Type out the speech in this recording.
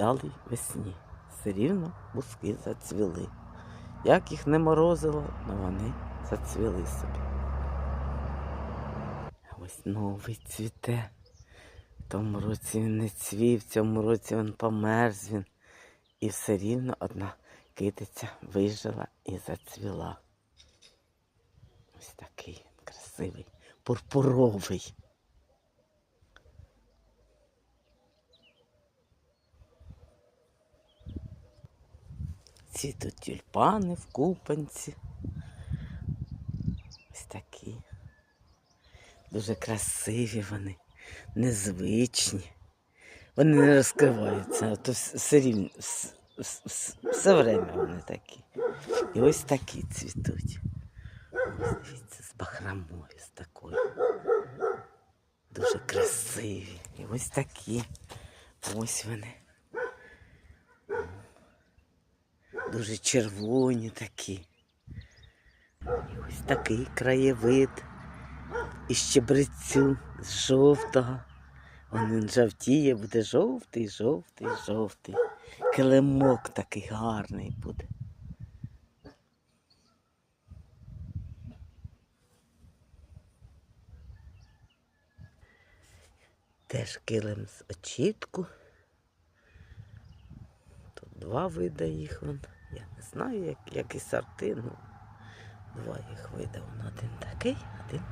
невдалій весні. Все рівно бузки зацвіли. Як їх не морозило, але вони зацвіли собі. Ось новий цвіте. В тому році він не цвів, в цьому році він померз він. І все рівно одна китиця вижила і зацвіла. Ось такий красивий, пурпуровий. Ці тут тюльпани в купанці. Ось такі. Дуже красиві вони, незвичні. Вони не розкриваються, то все рівно, вс- вс- вс- все время вони такі. І ось такі цвітуть. Ось дивіться, з бахромою, з такою. Дуже красиві. І ось такі. Ось вони. Дуже червоні такі. Ось такий краєвид із щебрецю, з жовтого. Він жовтіє, буде жовтий, жовтий, жовтий. Килимок такий гарний буде. Теж килим з очітку. Тут два вида їх. Вон. Знаю, як, які сорти, ну два їх видав. Один такий, один